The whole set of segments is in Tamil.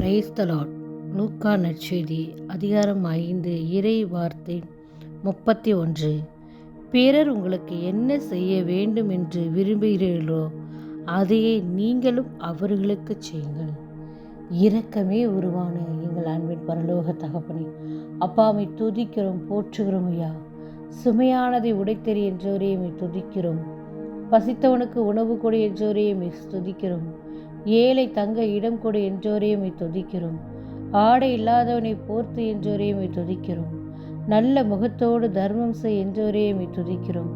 பிரைஸ்தலாட் லூக்கா நற்செய்தி அதிகாரம் ஐந்து இறை வார்த்தை முப்பத்தி ஒன்று. பிறர் உங்களுக்கு என்ன செய்ய வேண்டும் என்று விரும்புகிறீர்களோ அதையே நீங்களும் அவர்களுக்கு செய்யுங்கள். இரக்கமே உருவான எங்கள் அன்பின் பரலோக தகப்பனே அப்பாமை துதிக்கிறோம் போற்றுகிறோம் ஐயா. சுமையானதை உடைத்தறி என்றோரே துதிக்கிறோம். பசித்தவனுக்கு உணவு கொடு என்றோரே துதிக்கிறோம். ஏழை தங்க இடம் கொடு என்றோரையும் மை துதிக்கிறோம். ஆடை இல்லாதவனை போர்த்து என்றோரையும் மை துதிக்கிறோம். நல்ல முகத்தோடு தர்மம் செய் என்றோரையும் மை துதிக்கிறோம்.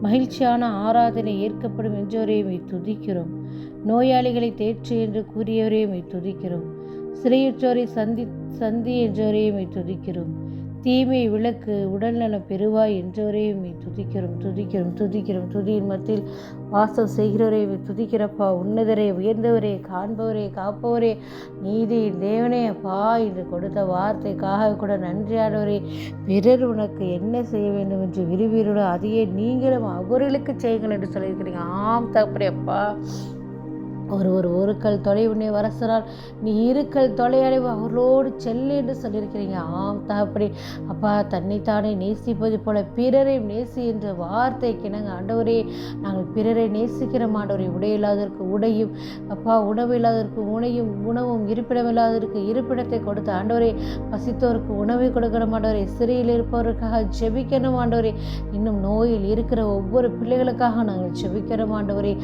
மகிழ்ச்சியான ஆராதனை ஏற்கப்படும் என்றோரையும் மை துதிக்கிறோம். நோயாளிகளை தேற்று என்று கூறியவரையும் மை துதிக்கிறோம். சிறையுற்றோரை சந்தி சந்தி என்றோரையும் மை துதிக்கிறோம். தீமை விளக்கு உடல்நலம் பெறுவாய் என்றோரையும் துதிக்கிறோம் துதிக்கிறோம் துதிக்கிறோம். துதியின் மத்தியில் வாசம் செய்கிறவரே துதிக்கிறப்பா. உன்னதரே உயர்ந்தவரே காண்பவரே காப்பவரே நீதி தேவனே அப்பா. என்று கொடுத்த வார்த்தைக்காக கூட நன்றியானவரே பிறர் உனக்கு என்ன செய்ய வேண்டும் என்று விரும்புகிறோட அதையே நீங்களும் அவர்களுக்கு செய்யுங்கள் என்று சொல்லியிருக்கிறீங்க. ஆம் தகப்பனே அப்பா. ஒரு ஒரு ஒரு கல் தொலைவுனே வரசரால் நீ இருக்கல் தொலையடைவு அவர்களோடு செல்லு என்று சொல்லியிருக்கிறீங்க. ஆம் தகப்படி அப்பா தன்னைத்தானே நேசிப்பது போல பிறரை நேசி என்ற வார்த்தைக்கு நாங்கள் ஆண்டவரே நாங்கள் பிறரை நேசிக்கிற ஆண்டவரை. உடையில்லாததற்கு உடையும் அப்பா உணவு இல்லாததற்கு உணையும் உணவும் இருப்பிடம் இல்லாததற்கு இருப்பிடத்தை கொடுத்த ஆண்டவரே பசித்தோருக்கு உணவை கொடுக்கிற ஆண்டவரே. சிறையில் இருப்பவருக்காக ஜெபிக்கணும் ஆண்டவரே. இன்னும் நோயில் இருக்கிற ஒவ்வொரு பிள்ளைகளுக்காக நாங்கள் ஜெபிக்கிறோம் ஆண்டவரே.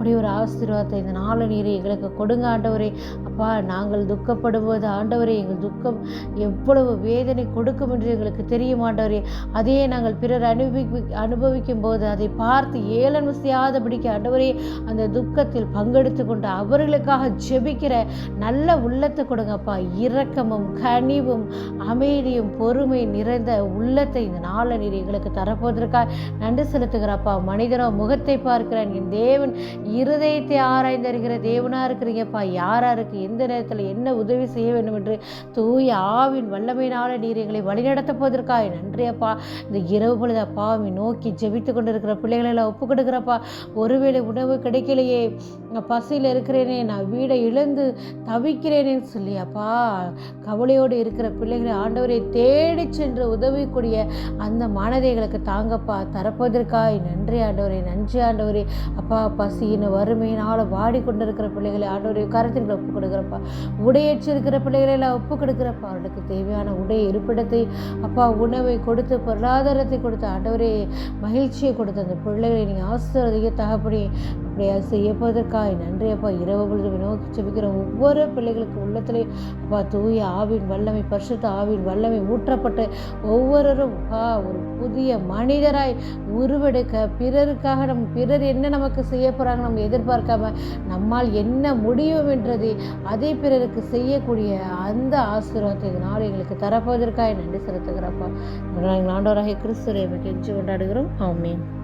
அப்படி ஒரு ஆசீர்வாதத்தை இந்த நாலு நீரை எங்களுக்கு கொடுங்க ஆண்டவரே. அப்பா நாங்கள் துக்கப்படும்போது ஆண்டவரே எங்கள் துக்கம் எவ்வளவு வேதனை கொடுக்கும் என்று எங்களுக்கு தெரியும் ஆண்டவரே. அதையே நாங்கள் பிறர் அனுபவி அனுபவிக்கும் போது அதை பார்த்து ஏளனம் செய்யாதபடிக்கு ஆண்டவரே அந்த துக்கத்தில் பங்கெடுத்து கொண்டு அவர்களுக்காக ஜெபிக்கிற நல்ல உள்ளத்தை கொடுங்கப்பா இரக்கமும் கனிவும் அமைதியும் பொறுமை நிறைந்த உள்ளத்தை இந்த நாள நீர் எங்களுக்கு தரப்போவதற்காக நன்றி செலுத்துகிறப்பா மனிதனோ முகத்தை பார்க்கிறான். என் தேவன் இருதயத்தை ஆராய்ந்தறிகிற தேவனாக இருக்கிறீங்கப்பா. யாராக இருக்கு? எந்த நேரத்தில் என்ன உதவி செய்ய வேண்டும் என்று தூய ஆவின் வல்லமையினால நீர் எங்களை வழிநடத்தப்போவதற்காக நன்றியப்பா இந்த இரவு பொழுது அப்பாவை நோக்கி ஜெபித்து கொண்டு இருக்கிற பிள்ளைகளை எல்லாம் ஒப்பு கொடுக்குறப்பா. ஒருவேளை உணவு கிடைக்கலையே. பசியில் இருக்கிறேனே நான் வீடை இழந்து தவிக்கிறேனேன்னு சொல்லி அப்பா கவலையோடு இருக்கிற பிள்ளைகளை ஆண்டவரை தேடி சென்று உதவிக்கூடிய அந்த மனதைகளுக்கு தாங்கப்பா தரப்பதற்காய் நன்றி ஆண்டவரே நன்றி ஆண்டவரே. அப்பா பசியின் வறுமையினால் வாடிக்கொண்டிருக்கிற பிள்ளைகளை ஆண்டவரை கருத்துக்களை ஒப்பு கொடுக்குறப்பா. உடையேற்றி இருக்கிற பிள்ளைகளை எல்லாம் ஒப்பு கொடுக்குறப்பா. அவர்களுக்கு தேவையான உடை இருப்பிடத்தை அப்பா உணவை கொடுத்து பொருளாதாரத்தை கொடுத்து ஆண்டவரே மகிழ்ச்சியை கொடுத்து அந்த பிள்ளைகளை நீங்கள் ஆசிரியர் தகப்படி அப்படியா செய்யப்பதற்காய் நன்றி அப்பா. இரவு பொழுது நோக்கி செபிக்கிற ஒவ்வொரு பிள்ளைகளுக்கு உள்ளத்திலே அப்பா தூய ஆவின் வல்லமை பரிசுத்த ஆவின் வல்லமை ஊற்றப்பட்டு ஒவ்வொருவரும் அப்பா ஒரு புதிய மனிதராய் உருவெடுக்க பிறருக்காக நம் பிறர் என்ன நமக்கு செய்ய போகிறாங்க நம்ம எதிர்பார்க்காம நம்மால் என்ன முடியும் என்றதை அதை பிறருக்கு செய்யக்கூடிய அந்த ஆசீர்வாதத்தை இதனால் எங்களுக்கு தரப்போவதற்காக நன்றி செலுத்துகிறப்பா எங்கள் ஆண்டவராக கிறிஸ்துரை கெஞ்சி கொண்டாடுகிறோம். ஆமீன்.